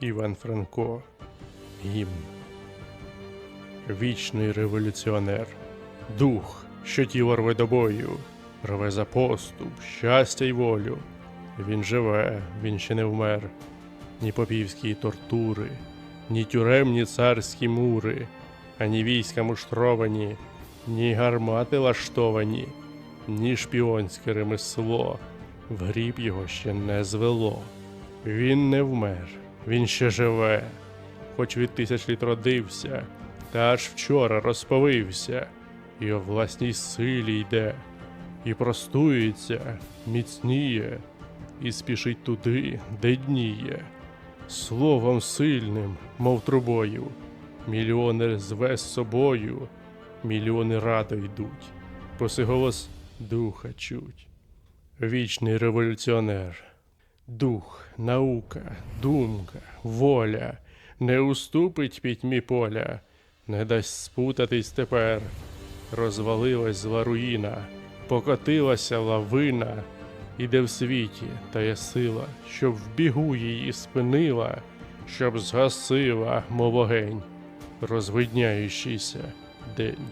Іван Франко. Гімн. Вічний революціонер. Дух, що тіло рве до бою, рве за поступ, щастя й волю. Він живе, він ще не вмер. Ні попівські тортури, ні тюремні царські мури, ані війська муштровані, ні гармати лаштовані, ні шпіонське ремесло в гріб його ще не звело. Він не вмер, він ще живе, хоч від тисяч літ родився, та аж вчора розповився, і о власній силі йде, і простується, міцніє, і спішить туди, де дніє. Словом сильним, мов трубою, мільйони зве з собою, мільйони радо йдуть, посиголос духа чуть. Вічний революціонер. Дух, наука, думка, воля не уступить пітьмі поля, не дасть спутатись тепер. Розвалилась зла руїна, покотилася лавина, іде в світі тая сила, щоб в бігу її спинила, щоб згасила, мов огень, розвидняючийся день.